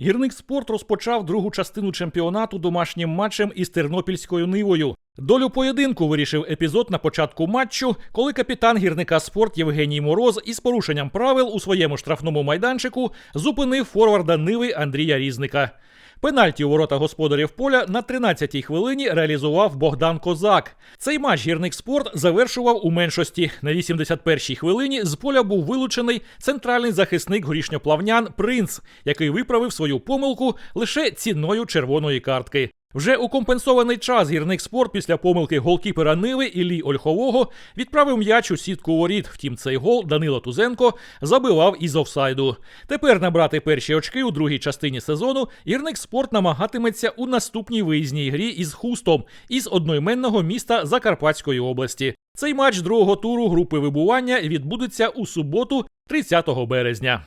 Гірник спорт розпочав другу частину чемпіонату домашнім матчем із тернопільською нивою. Долю поєдинку вирішив епізод на початку матчу, коли капітан гірника спорт Євгеній Мороз із порушенням правил у своєму штрафному майданчику зупинив форварда Ниви Андрія Різника. Пенальті у ворота господарів поля на 13-й хвилині реалізував Богдан Козак. Цей матч гірник спорт завершував у меншості. На 81-й хвилині з поля був вилучений центральний захисник горішньоплавнян Принц, який виправив свою помилку лише ціною червоної картки. Вже у компенсований час гірник спорт після помилки голкіпера Ниви Іллі Ольхового відправив м'яч у сітку воріт. Втім, цей гол Данило Тузенко забивав із офсайду. Тепер набрати перші очки у другій частині сезону гірник спорт намагатиметься у наступній виїзній грі із хустом із одноіменного міста Закарпатської області. Цей матч другого туру групи вибування відбудеться у суботу, 30 березня.